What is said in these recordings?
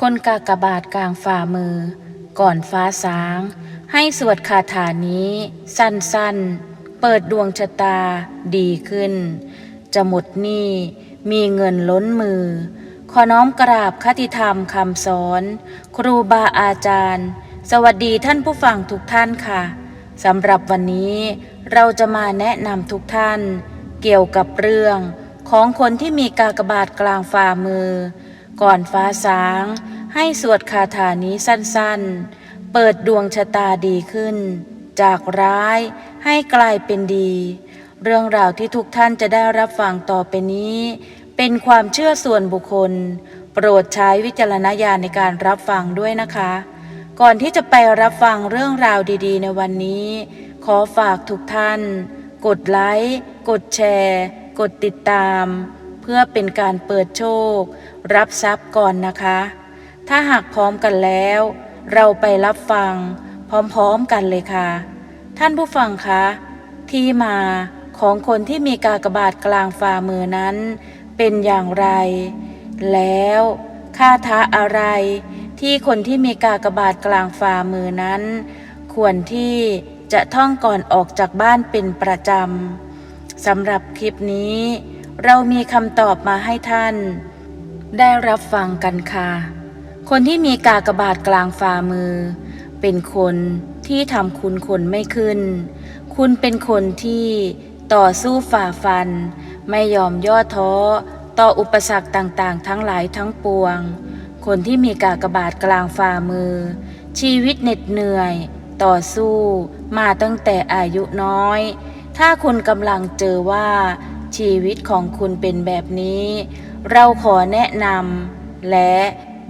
คนกากบาทกลางฝ่ามือ ก่อนฟ้าสาง ให้สวดคาถานี้ สั้นๆ เปิดดวงชะตาดีขึ้น จะหมดหนี้มีเงินล้นมือ ขอน้อมกราบคติธรรมคำสอน ครูบาอาจารย์ สวัสดีท่านผู้ฟังทุกท่านค่ะสำหรับวันนี้เราจะมาแนะนำทุกท่าน เกี่ยวกับเรื่องของคนที่มีกากบาทกลางฝ่ามือ ก่อนฟ้าสาง ให้สวดคาถานี้สั้นๆ เปิดดวงชะตาดีขึ้น จากร้ายให้กลายเป็นดี เรื่องราวที่ทุกท่านจะได้รับฟังต่อไปนี้ เป็นความเชื่อส่วนบุคคล โปรดใช้วิจารณญาณในการรับฟังด้วยนะคะ ก่อนที่จะไปรับฟังเรื่องราวดี ๆ ในวันนี้ ขอฝากทุกท่าน กดไลค์ กดแชร์ กดติดตาม เพื่อเป็นการเปิดโชค รับทรัพย์ก่อนนะคะ ถ้าหากพร้อมกันแล้ว เราไปรับฟัง พร้อมๆกันเลยค่ะ ท่านผู้ฟังคะที่มาของคนที่มีกากบาทกลางฝ่ามือนั้น เป็นอย่างไร แล้วคาถาอะไร ที่คนที่มีกากบาทกลางฝ่ามือนั้น ควรที่จะท่องก่อนออกจากบ้านเป็นประจำสำหรับคลิปนี้ เรามีคำตอบมาให้ท่าน ได้รับฟังกันค่ะ คนที่มีกากบาทกลางฝ่ามือ เป็นคนที่ทำคุณคนไม่ขึ้น คุณเป็นคนที่ต่อสู้ฝ่าฟัน ไม่ยอมย่อท้อ ต่ออุปสรรคต่างๆ ทั้งหลายทั้งปวง คนที่มีกากบาทกลางฝ่ามือ ชีวิตเหน็ดเหนื่อย ต่อสู้มาตั้งแต่อายุน้อย ถ้าคุณกำลังเจอว่า ชีวิตของคุณเป็นแบบนี้ เราขอแนะนำและ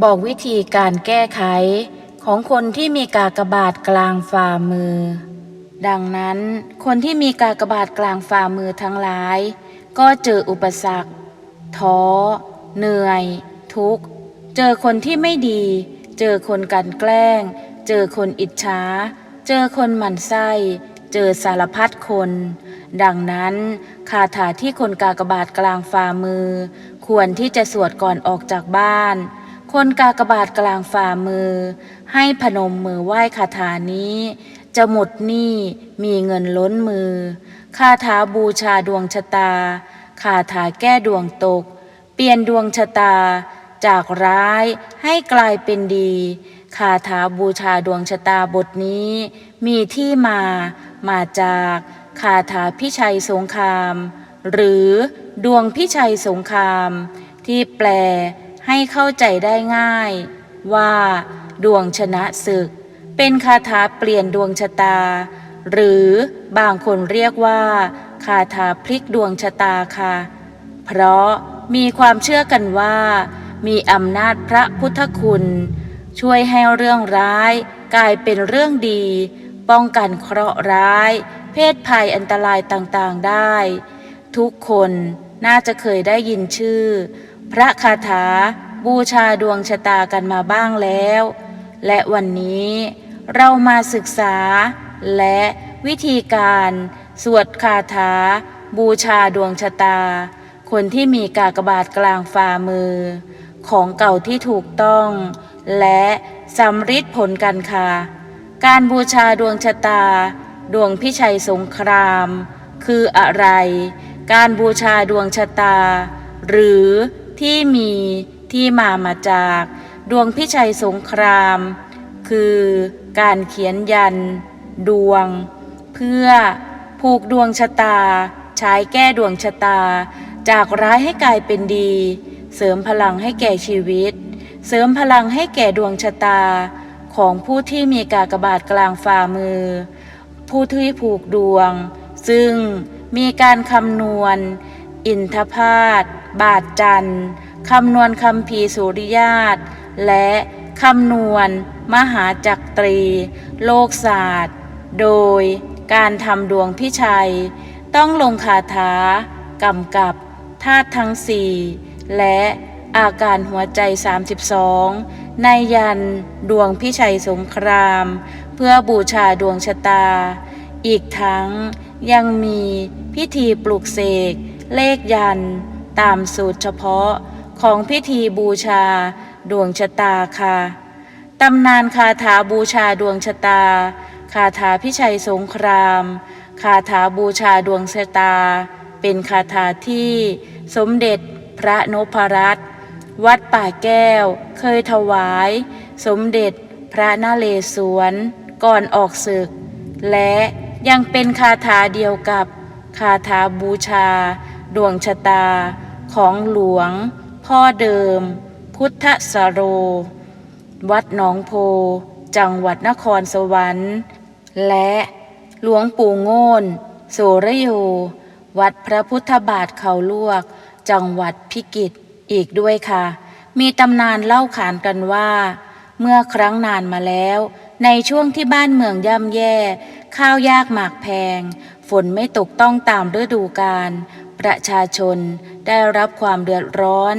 บอกวิธีการแก้ไข ของคนที่มีกากบาทกลางฝ่ามือ ดังนั้น คนที่มีกากบาทกลางฝ่ามือทั้งหลาย ก็เจออุปสรรคท้อ เหนื่อย ทุกข์ เจอคนที่ไม่ดี เจอคนกันแกล้ง เจอคนอิจฉา เจอคนหมั่นไส้ เจอสารพัดคน ดังนั้นคาถาที่คนกากบาทกลางฝ่ามือ ควรที่จะสวดก่อนออกจากบ้าน คนกากบาทกลางฝ่ามือ ให้พนมมือไหว้คาถานี้ จะหมดหนี้มีเงินล้นมือ คาถาบูชาดวงชะตา คาถาแก้ดวงตก เปลี่ยนดวงชะตา จากร้ายให้กลายเป็นดีคาถาบูชาดวงชะตาบทนี้มีที่มา มาจากคาถาพิชัยสงคราม หรือดวงพิชัยสงคราม ที่แปลให้เข้าใจได้ง่าย ว่า ดวงชนะศึก เป็นคาถาเปลี่ยนดวงชะตา หรือบางคนเรียกว่า คาถาพลิกดวงชะตาค่ะ เพราะมีความเชื่อกันว่า มีอำนาจพระพุทธคุณ ช่วยให้เรื่องร้ายกลายเป็นเรื่องดี ป้องกันเคราะห์ร้าย เพศภัยอันตรายต่างๆได้ ทุกคนน่าจะเคยได้ยินชื่อ พระคาถาบูชาดวงชะตากันมาบ้างแล้ว และวันนี้เรามาศึกษา และวิธีการสวดคาถา บูชาดวงชะตา คนที่มีกากบาทกลางฝ่ามือ ของเก่าที่ถูกต้อง และสำริดผลกันค่ะ การบูชาดวงชะตา ดวงพิชัยสงคราม คืออะไร การบูชาดวงชะตา หรือที่มีที่มามาจาก ดวงพิชัยสงคราม คือการเขียนยัน ดวง เพื่อผูกดวงชะตา ใช้แก้ดวงชะตา จากร้ายให้กลายเป็นดี เสริมพลังให้แก่ชีวิต เสริมพลังให้แก่ดวงชะตา ของผู้ที่มีกากบาทกลางฝ่ามือ ผู้ที่ผูกดวง ซึ่งมีการคำนวณ อินทพาตบาทจันทร์คำนวณคำพีสุริยาตและคำนวณ มหาจักตรี โลกศาสตร์ โดยการทำดวงพิชัย ต้องลงคาถากำกับธาตุทั้งสี่และ อาการหัวใจ 32ในยัน ดวงพิชัยสงคราม เพื่อบูชาดวงชะตา อีกทั้งยังมีพิธีปลุกเสก เลขยัน ตามสูตรเฉพาะของพิธีบูชาดวงชะตาค่ะตำนานคาถาบูชาดวงชะตา คาถาพิชัยสงคราม คาถาบูชาดวงชะตา เป็นคาถาที่สมเด็จพระนพรัตน์ วัดป่าแก้ว เคยถวาย สมเด็จพระนเรศวร ก่อนออกศึก และยังเป็นคาถาเดียวกับคาถาบูชา ดวงชะตา ของหลวง พ่อเดิม พุทธสโร วัดหนองโพ จังหวัดนครสวรรค์ และหลวงปู่โง่นโสระโย วัดพระพุทธบาทเขาลวก จังหวัดพิกิตร อีกด้วยค่ะ มีตำนานเล่าขานกันว่า เมื่อครั้งนานมาแล้ว ในช่วงที่บ้านเมืองย่ำแย่ ข้าวยากหมากแพง ฝนไม่ตกต้องตามฤดูกาลประชาชนได้รับความเดือดร้อน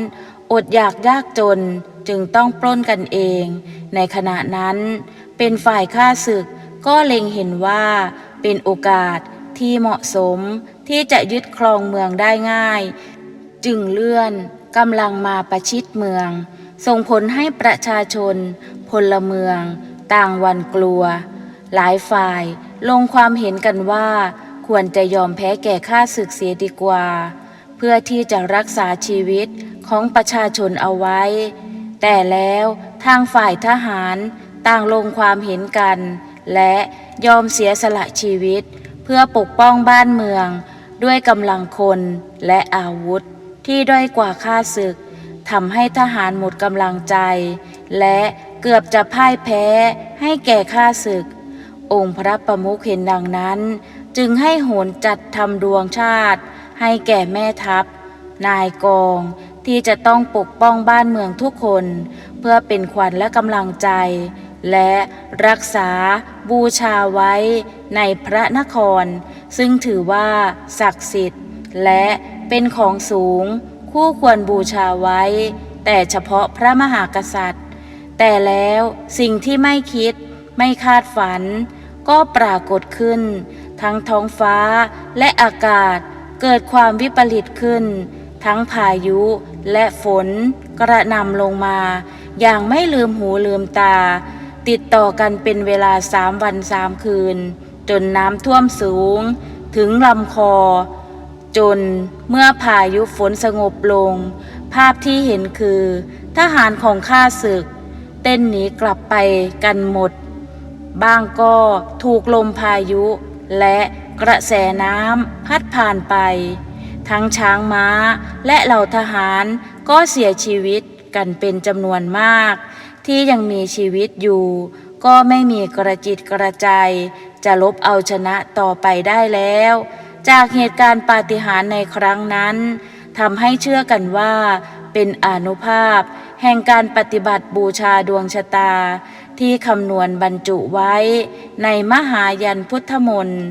อดอยากยากจนจึงต้องปล้นกันเอง ในขณะนั้นเป็นฝ่ายข้าศึกก็เล็งเห็นว่าเป็นโอกาสที่เหมาะสมที่จะยึดครองเมืองได้ง่าย จึงเลื่อน กำลังมาประชิดเมือง ส่งผลให้ประชาชน พลเมือง ต่างวันกลัว หลายฝ่ายลงความเห็นกันว่า ควรจะยอมแพ้แก่ข้าศึกเสียดีกว่า เพื่อที่จะรักษาชีวิตของประชาชนเอาไว้ แต่แล้วทางฝ่ายทหารต่างลงความเห็นกัน และยอมเสียสละชีวิต เพื่อปกป้องบ้านเมือง ด้วยกำลังคนและอาวุธ ที่ด้อยกว่าข้าศึกทำให้ทหารหมดกำลังใจ และเกือบจะพ่ายแพ้ให้แก่ข้าศึก องค์พระประมุขเห็นดังนั้น จึงให้โหนจัดทำดวงชาติ ให้แก่แม่ทัพ นายกองที่จะต้องปกป้องบ้านเมืองทุกคน เพื่อเป็นขวัญและกำลังใจ และรักษาบูชาไว้ในพระนคร ซึ่งถือว่าศักดิ์สิทธิ์และ เป็นของสูง คู่ควรบูชาไว้ แต่เฉพาะพระมหากษัตริย์ แต่แล้วสิ่งที่ไม่คิด ไม่คาดฝัน ก็ปรากฏขึ้น ทั้งท้องฟ้าและอากาศเกิดความวิปริตขึ้น ทั้งพายุและฝนกระนำลงมา อย่างไม่ลืมหูลืมตา ติดต่อกันเป็นเวลาสามวันสามคืน จนน้ำท่วมสูง ถึงลำคอ จนเมื่อพายุฝนสงบลง ภาพที่เห็นคือ ทหารของข้าศึก เต้นหนีกลับไปกันหมด บ้างก็ถูกลมพายุ และกระแสน้ำพัดผ่านไป ทั้งช้างม้าและเหล่าทหารก็เสียชีวิตกันเป็นจำนวนมาก ที่ยังมีชีวิตอยู่ ก็ไม่มีกระจิตกระใจ จะลบเอาชนะต่อไปได้แล้ว จากเหตุการณ์ปาฏิหาริย์ในครั้งนั้นทำให้เชื่อกันว่า เป็นอนุภาพ แห่งการปฏิบัติบูชาดวงชะตา ที่คำนวณบรรจุไว้ ในมหายันพุทธมนต์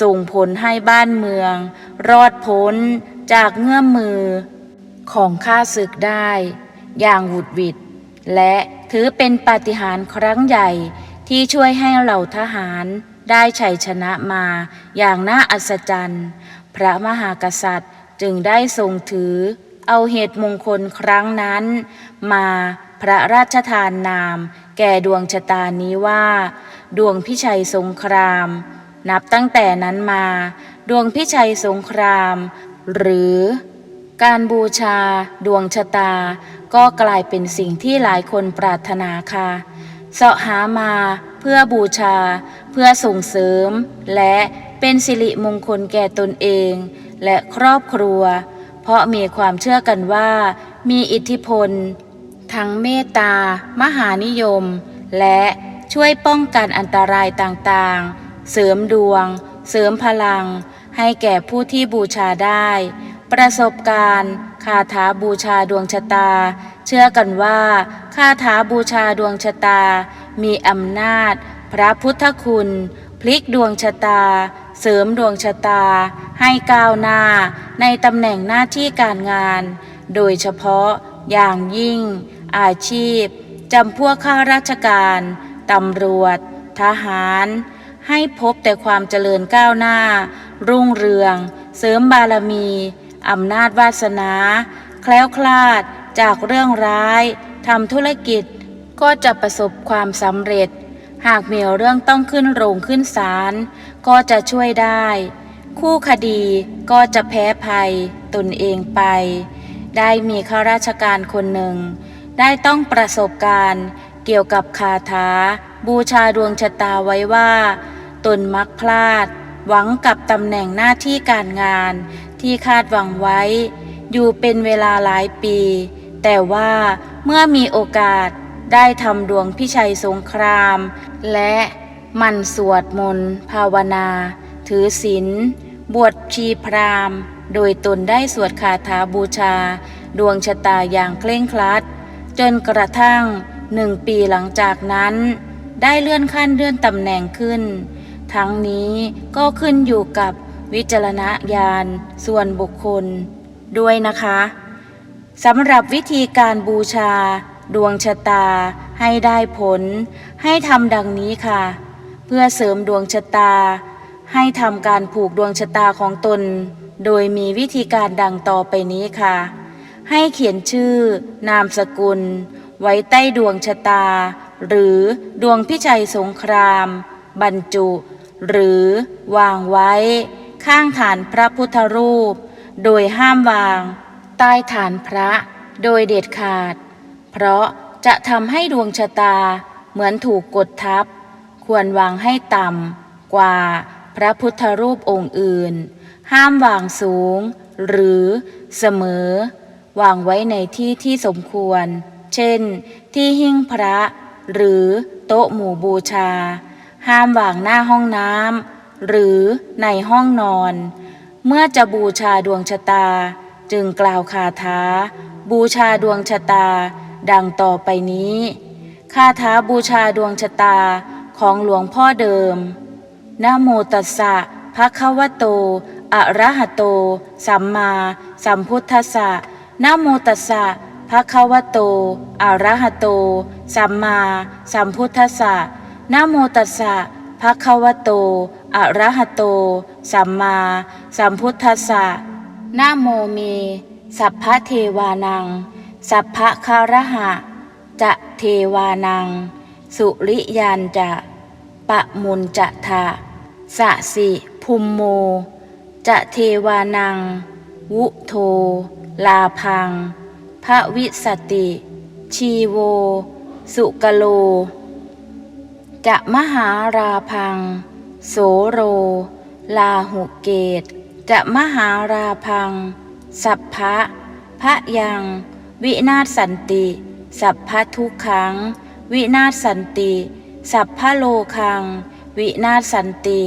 ส่งผลให้บ้านเมือง รอดพ้นจากเงื่อมมือ ของข้าศึกได้ อย่างหวุดหวิด และถือเป็นปาฏิหาริย์ครั้งใหญ่ที่ช่วยให้เหล่าทหาร ได้ชัยชนะมาอย่างน่าอัศจรรย์ พระมหากษัตริย์จึงได้ทรงถือ เอาเหตุมงคลครั้งนั้น มาพระราชทานนาม แก่ดวงชะตานี้ว่า ดวงพิชัยสงคราม นับตั้งแต่นั้นมา ดวงพิชัยสงคราม หรือการบูชา ดวงชะตา ก็กลายเป็นสิ่งที่หลายคนปรารถนาค่ะเสาะหามาเพื่อบูชา พื่อส่งเสริม และเป็นสิริมงคลแก่ตนเอง และครอบครัว เพราะมีความเชื่อกันว่า มีอิทธิพล ทั้งเมตตา มหานิยม และช่วยป้องกันอันตรายต่างๆ เสริมดวง เสริมพลัง ให้แก่ผู้ที่บูชาได้ ประสบการณ์ คาถาบูชาดวงชะตา เชื่อกันว่า คาถาบูชาดวงชะตา มีอำนาจ พระพุทธคุณ พลิกดวงชะตา เสริมดวงชะตา ให้ก้าวหน้า ในตำแหน่งหน้าที่การงาน โดยเฉพาะอย่างยิ่ง อาชีพจำพวกข้าราชการตำรวจ ทหาร ให้พบแต่ความเจริญก้าวหน้า รุ่งเรือง เสริมบารมีอำนาจวาสนา แคล้วคลาดจากเรื่องร้ายทำธุรกิจก็จะประสบความสำเร็จ หากมีเรื่องต้องขึ้นโรงขึ้นศาลก็จะช่วยได้ คู่คดีก็จะแพ้ภัยตนเองไป ได้มีข้าราชการคนหนึ่ง ได้ต้องประสบการณ์เกี่ยวกับคาถา บูชาดวงชะตาไว้ว่า ตนมักพลาด หวังกับตำแหน่งหน้าที่การงาน ที่คาดหวังไว้ อยู่เป็นเวลาหลายปี แต่ว่าเมื่อมีโอกาส ได้ทำดวงพิชัยสงคราม และมันสวดมนต์ภาวนา ถือศีลบวชชีพราม โดยตนได้สวดคาถาบูชา ดวงชะตาอย่างเคร่งครัด จนกระทั่งหนึ่งปีหลังจากนั้น ได้เลื่อนขั้นเลื่อนตำแหน่งขึ้น ทั้งนี้ก็ขึ้นอยู่กับวิจารณญาณส่วนบุคคลด้วยนะคะสำหรับวิธีการบูชา ดวงชะตาให้ได้ผล ให้ทำดังนี้ค่ะ เพื่อเสริมดวงชะตา ให้ทำการผูกดวงชะตาของตน โดยมีวิธีการดังต่อไปนี้ค่ะ ให้เขียนชื่อนามสกุล ไว้ใต้ดวงชะตา หรือดวงพิชัยสงคราม บรรจุ หรือวางไว้ ข้างฐานพระพุทธรูป โดยห้ามวาง ใต้ฐานพระโดยเด็ดขาด เพราะจะทำให้ดวงชะตาเหมือนถูกกดทับ ควรวางให้ต่ำกว่าพระพุทธรูปองค์อื่น ห้ามวางสูง หรือเสมอ วางไว้ในที่ที่สมควร เช่น ที่หิ้งพระ หรือโต๊ะหมู่บูชา ห้ามวางหน้าห้องน้ำหรือในห้องนอน เมื่อจะบูชาดวงชะตา จึงกล่าวคาถา บูชาดวงชะตา ดังต่อไปนี้ คาถาบูชาดวงชะตาของหลวงพ่อเดิม นะโมตัสสะภะคะวะโต อะระหะโต สัมมาสัมพุทธัสสะนะโมตัสสะภะคะวะโต อะระหะโต สัมมาสัมพุทธัสสะนะโมตัสสะภะคะวะโต อะระหะโต สัมมาสัมพุทธัสสะนะโมเม สัพพะเทวานัง สัพพะคารหะ จะเทวานัง สุริยานจะ ปะมุนจะทะสะสิภูมโม จะเทวานัง วุโท ลาพัง พระวิสติ ชีโว สุกโล จะมหาราพัง โสโร ลาหุเกต จะมหาราพัง สัพพะพะยัง วินาศสันติ สัพพะทุกขัง วินาศสันติ สัพพะโลคัง วินาศสันติ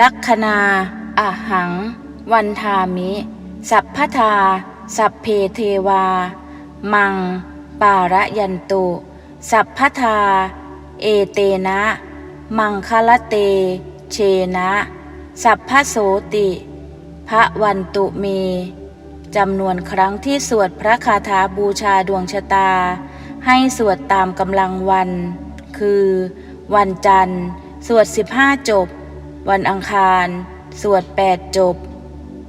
ลักขณาอะหัง วันทามิ สัพพทา สัพเพเทวา มัง ปาระยันตุ สัพพทา เอเตนะ มังคละเต เชนะ สัพพโสติพระวันตุเม จำนวนครั้งที่สวดพระคาถาบูชาดวงชะตา ให้สวดตามกำลังวัน คือ วันจันทร์ สวด 15 จบ วันอังคาร สวด 8 จบ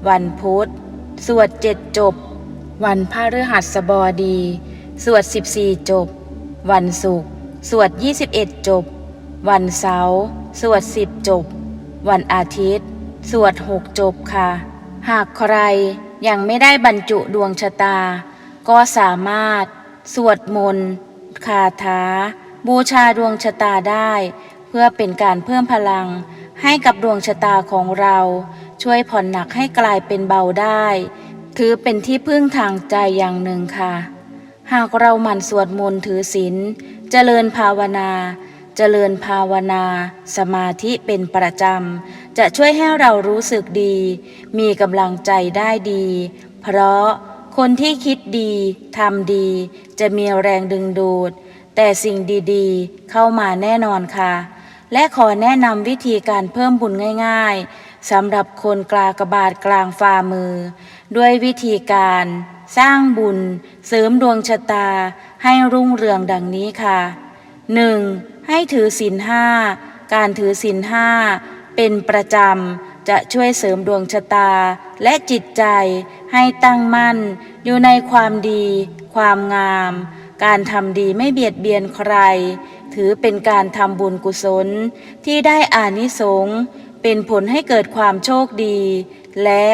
วันพุธ สวด 7 จบ วันพฤหัสบดี สวด 14 จบ วันศุกร์สวด 21 จบ วันเสาร์สวด 10 จบ วันอาทิตย์ สวด 6 จบค่ะ หากใคร ยังไม่ได้บรรจุดวงชะตา ก็สามารถ สวดมนต์คาถา บูชาดวงชะตาได้ เพื่อเป็นการเพิ่มพลัง ให้กับดวงชะตาของเรา ช่วยผ่อนหนักให้กลายเป็นเบาได้ ถือเป็นที่พึ่งทางใจอย่างหนึ่งค่ะ หากเราหมั่นสวดมนต์ถือศีลเจริญภาวนา เจริญภาวนา สมาธิเป็นประจำ จะช่วยให้เรารู้สึกดี มีกำลังใจได้ดี เพราะคนที่คิดดีทำดี จะมีแรงดึงดูด แต่สิ่งดีๆ เข้ามาแน่นอนค่ะ และขอแนะนำวิธีการเพิ่มบุญง่าย ๆสำหรับคนกลากระบาทกลางฝ่ามือ ด้วยวิธีการ สร้างบุญ เสริมดวงชะตา ให้รุ่งเรืองดังนี้ค่ะ 1. ให้ถือศีลห้าการถือศีลห้า เป็นประจำจะช่วยเสริมดวงชะตาและจิตใจให้ตั้งมั่น อยู่ในความดี ความงาม การทำดีไม่เบียดเบียนใคร ถือเป็นการทำบุญกุศลที่ได้อานิสงส์เป็นผลให้เกิดความโชคดี และ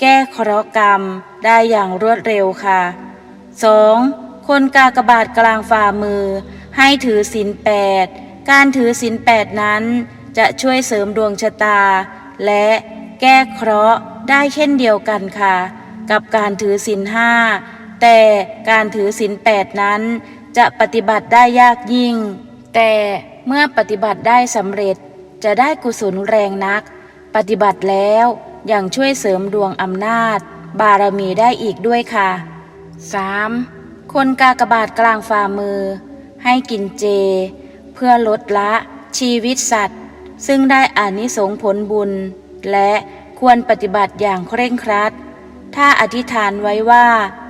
แก้เคราะห์กรรมได้อย่างรวดเร็วค่ะ 2. คนกากบาทกลางฝ่ามือ ให้ถือศีลแปดการถือศีลแปดนั้น จะช่วยเสริมดวงชะตา และแก้เคราะห์ได้เช่นเดียวกันค่ะ กับการถือศีลห้าแต่การถือศีลแปดนั้น จะปฏิบัติได้ยากยิ่ง แต่เมื่อปฏิบัติได้สำเร็จจะได้กุศลแรงนัก ปฏิบัติแล้วยังช่วยเสริมดวงอำนาจ บารมีได้อีกด้วยค่ะ 3. คนกากบาทกลางฝ่ามือ ให้กินเจ เพื่อลดละชีวิตสัตว์ ซึ่งได้อานิสงผลบุญ และควรปฏิบัติอย่างเคร่งครัด ถ้าอธิษฐานไว้ว่า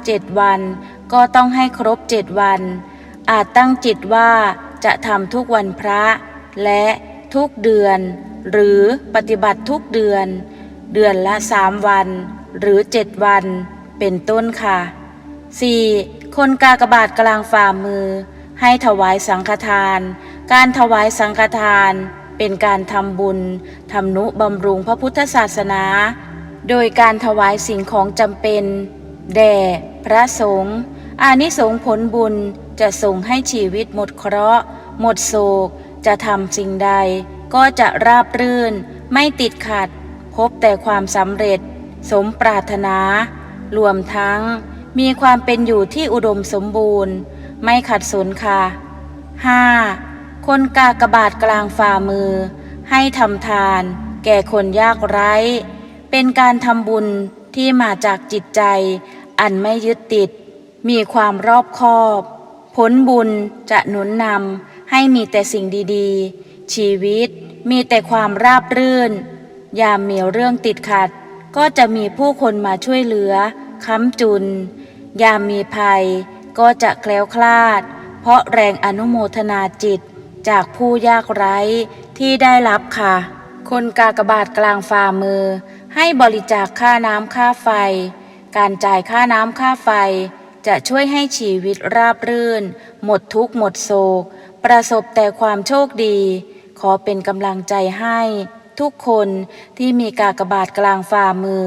เจ็ดวันก็ต้องให้ครบเจ็ดวัน อาจตั้งจิตว่าจะทำทุกวันพระ และทุกเดือน หรือปฏิบัติทุกเดือน เดือนละสามวัน หรือเจ็ดวัน เป็นต้นค่ะ 4. คนกากบาทกลางฝ่ามือ ให้ถวายสังฆทาน การถวายสังฆทาน เป็นการทำบุญทำนุบำรุงพระพุทธศาสนา โดยการถวายสิ่งของจำเป็น แด่พระสงฆ์อานิสงส์ผลบุญจะส่งให้ชีวิตหมดเคราะห์ หมดโศก จะทำสิ่งใด ก็จะราบรื่น ไม่ติดขัด พบแต่ความสำเร็จ สมปรารถนา รวมทั้งมีความเป็นอยู่ที่อุดมสมบูรณ์ ไม่ขัดสนค่ะ 5. คนกากบาทกลางฝ่ามือ ให้ทำทาน แก่คนยากไร้ เป็นการทำบุญที่มาจากจิตใจ อันไม่ยึดติด มีความรอบคอบ ผลบุญจะหนุนนำให้มีแต่สิ่งดีๆ ชีวิตมีแต่ความราบรื่น ยามมีเรื่องติดขัด ก็จะมีผู้คนมาช่วยเหลือ ค้ำจุน ยามมีภัยก็จะแคล้วคลาด เพราะแรงอนุโมทนาจิต จากผู้ยากไร้ที่ได้รับค่ะ คนกากบาทกลางฝ่ามือ ให้บริจาคค่าน้ำค่าไฟ การจ่ายค่าน้ำค่าไฟ จะช่วยให้ชีวิตราบรื่น หมดทุกข์หมดโศก ประสบแต่ความโชคดี ขอเป็นกำลังใจให้ทุกคนที่มีกากบาทกลางฝ่ามือ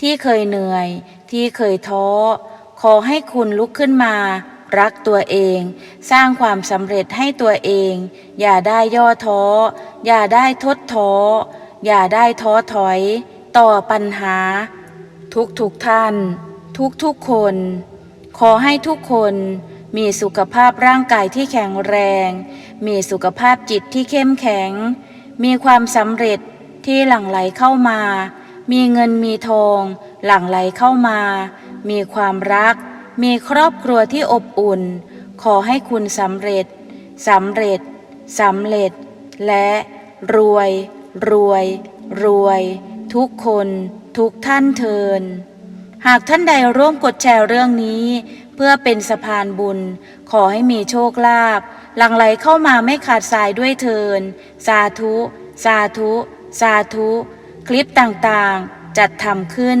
ที่เคยเหนื่อย ที่เคยท้อ ขอให้คุณลุกขึ้นมา รักตัวเอง สร้างความสำเร็จให้ตัวเอง อย่าได้ย่อท้อ อย่าได้ทดท้อ อย่าได้ท้อถอย ต่อปัญหา ทุกทุกท่าน ทุกทุกคน ขอให้ทุกคนมีสุขภาพร่างกายที่แข็งแรง มีสุขภาพจิตที่เข้มแข็ง มีความสำเร็จที่หลั่งไหลเข้ามา มีเงินมีทอง หลั่งไหลเข้ามา มีความรัก มีครอบครัวที่อบอุ่น ขอให้คุณสำเร็จสำเร็จสำเร็จ และรวย รวย รวย ทุกคนทุกท่านเทิน หากท่านใดร่วมกดแชร์เรื่องนี้ เพื่อเป็นสะพานบุญ ขอให้มีโชคลาภหลั่งไหลเข้ามาไม่ขาดสายด้วยเทิน สาธุ สาธุ สาธุ คลิปต่างๆ จัดทำขึ้น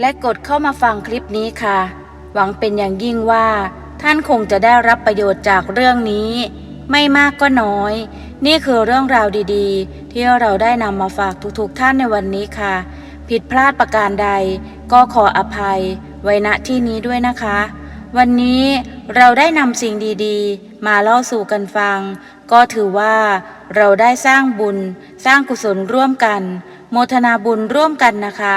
และกดเข้ามาฟังคลิปนี้ค่ะ หวังเป็นอย่างยิ่งว่า ท่านคงจะได้รับประโยชน์จากเรื่องนี้ ไม่มากก็น้อย นี่คือเรื่องราวดีๆ ที่เราได้นำมาฝากทุกๆท่านในวันนี้ค่ะ ผิดพลาดประการใด ก็ขออภัย ไว้ณที่นี้ด้วยนะคะ วันนี้เราได้นำสิ่งดีๆ มาเล่าสู่กันฟัง ก็ถือว่าเราได้สร้างบุญ สร้างกุศลร่วมกัน โมทนาบุญร่วมกันนะคะ